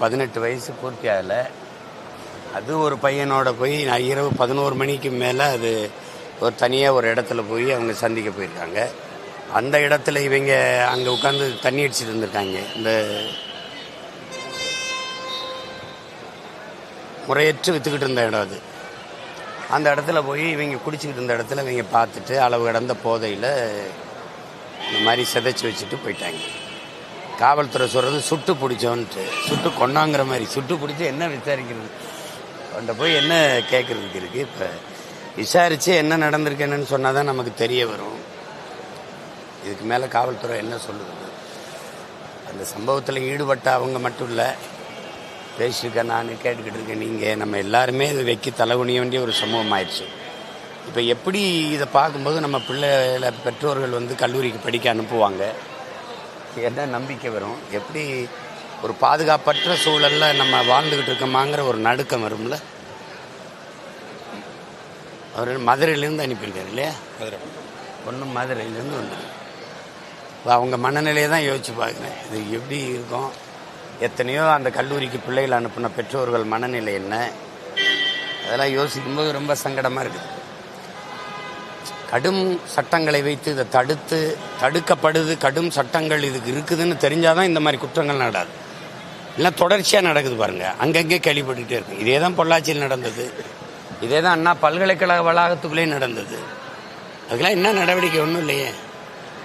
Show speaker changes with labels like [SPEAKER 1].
[SPEAKER 1] பதினெட்டு வயசு பூர்த்தி ஆகலை. அது ஒரு பையனோட போய் நான் இரவு பதினோரு மணிக்கு மேலே அது ஒரு தனியாக ஒரு இடத்துல போய் அவங்க சந்திக்க போயிருக்காங்க. அந்த இடத்துல இவங்க அங்கே உட்காந்து தண்ணி அடிச்சுட்டு இருந்திருக்காங்க. இந்த முறையற்று விற்றுக்கிட்டு இருந்த இடம் அது. அந்த இடத்துல போய் இவங்க குடிச்சிக்கிட்டு இருந்த இடத்துல இவங்க பார்த்துட்டு அளவு கடந்த போதையில் இந்த மாதிரி சிதைச்சி வச்சுட்டு போயிட்டாங்க. காவல்துறை சொல்கிறது சுட்டு பிடிச்சோன்ட்டு. சுட்டு கொண்டாங்கிற மாதிரி சுட்டு பிடிச்சி என்ன விசாரிக்கிறது? அவன்கிட்ட போய் என்ன கேட்குறதுக்கு இருக்குது இப்போ விசாரித்து என்ன நடந்திருக்கு என்னன்னு சொன்னால் தான் நமக்கு தெரிய வரும். இதுக்கு மேலே காவல்துறை என்ன சொல்லுது? அந்த சம்பவத்தில் ஈடுபட்ட அவங்க மட்டும் இல்லை. பேசியிருக்கேன் நான் கேட்டுக்கிட்டு இருக்கேன் நீங்கள் நம்ம எல்லாருமே இது வைக்க தலைகுனிய வேண்டிய ஒரு சமூகம் ஆயிடுச்சு இப்போ எப்படி இதை பார்க்கும்போது நம்ம பிள்ளைகளை பெற்றோர்கள் வந்து கல்லூரிக்கு படிக்க அனுப்புவாங்க? என்ன நம்பிக்கை வரும்? எப்படி ஒரு பாதுகாப்பற்ற சூழல்ல நம்ம வாழ்ந்துக்கிட்டு இருக்கோமாங்கிற ஒரு நடுக்கம் வரும்ல? அவர் மதுரையிலேருந்து அனுப்பியிருக்காரு இல்லையா? ஒன்றும் மதுரையிலேருந்து வந்து அவங்க மனநிலையை தான் யோசிச்சு பார்க்குறேன் இது எப்படி இருக்கும்? எத்தனையோ அந்த கல்லூரிக்கு பிள்ளைகள் அனுப்பின பெற்றோர்கள் மனநிலை என்ன? அதெல்லாம் யோசிக்கும்போது ரொம்ப சங்கடமாக இருக்குது. கடும் சட்டங்களை வைத்து இதை தடுத்து தடுக்கப்படுது கடும் சட்டங்கள் இதுக்கு இருக்குதுன்னு தெரிஞ்சாதான் இந்த மாதிரி குற்றங்கள் நடாது இல்லை தொடர்ச்சியாக நடக்குது பாருங்க. அங்கங்கே கேள்விப்பட்டுக்கிட்டே இருக்கும். இதே தான் பொள்ளாச்சியில் நடந்தது. இதே தான் அண்ணா பல்கலைக்கழக வளாகத்துக்குள்ளேயே நடந்தது. அதுக்கெல்லாம் என்ன நடவடிக்கை? ஒன்றும் இல்லையே.